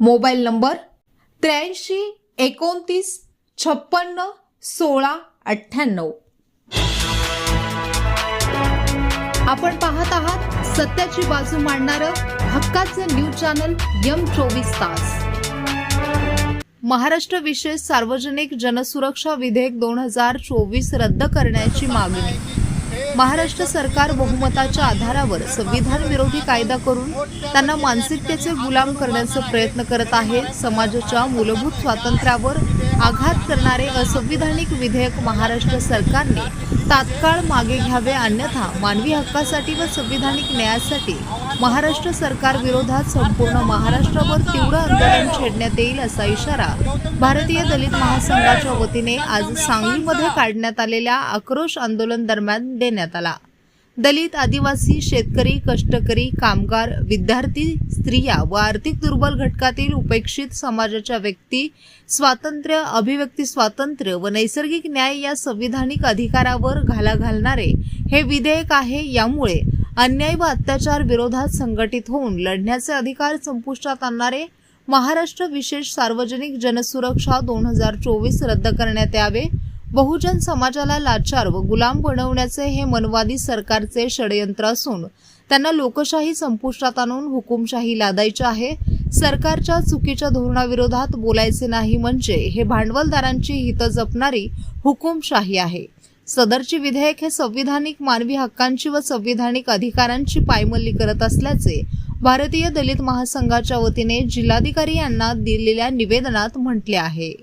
Mobile number त्र्याऐंशी एकोणतीस छप्पन्न सोळा अठ्ठ्याण्णव. आपण पाहत आहात सत्याची बाजू मांडणारं हक्काचं न्यूज चॅनल यम चोवीस तास. महाराष्ट्र विशेष सार्वजनिक जनसुरक्षा विधेयक दोन हजार चोवीस रद्द करण्याची मागणी. महाराष्ट्र सरकार बहुमताच्या आधारावर संविधान विरोधी कायदा करून त्यांना मानसिकतेचे गुलाम करण्याचा प्रयत्न करत आहे. समाजाच्या मूलभूत स्वातंत्र्यावर आघात करणारे असंविधानिक विधेयक महाराष्ट्र सरकारने तात्काळ मागे घ्यावे अन्यथा मानवी हक्कासाठी व संविधानिक न्यायासाठी महाराष्ट्र सरकार विरोधात संपूर्ण महाराष्ट्रावर तीव्र आंदोलन छेडण्यात येईल असा इशारा भारतीय दलित महासंघाच्या वतीने आज सांगलीमध्ये काढण्यात आलेल्या आक्रोश आंदोलन दरम्यान देण्यात आला. दलित आदिवासी शेतकरी कष्टकरी कामगार विद्यार्थी स्त्रिया व आर्थिक दुर्बल घटकातील उपेक्षित समाजाच्या व्यक्ती स्वातंत्र्य अभिव्यक्ती स्वातंत्र्य व नैसर्गिक न्याय या संविधानिक अधिकारावर घाला घालणारे हे विधेयक आहे. यामुळे अन्याय व अत्याचार विरोधात संघटित होऊन लढण्याचे अधिकार संपुष्टात आणणारे महाराष्ट्र विशेष सार्वजनिक जनसुरक्षा दोन हजार चोवीस रद्द करण्यात यावे. बहुजन समाजाला लाचार व गुलाम बनवण्याचे हे मनवादी सरकारचे षडयंत्र असून त्यांना लोकशाही संपुष्टात आणून हुकुमशाही लादायची आहे. सरकारच्या चुकीच्या धोरणाविरोधात बोलायचे नाही म्हणजे हे भांडवलदारांची हित जपणारी हुकुमशाही आहे. सदरची विधेयक हे संविधानिक मानवी हक्कांची व संविधानिक अधिकारांची पायमल्ली करत असल्याचे भारतीय दलित महासंघाच्या वतीने जिल्हाधिकारी यांना दिलेल्या निवेदनात म्हटले आहे.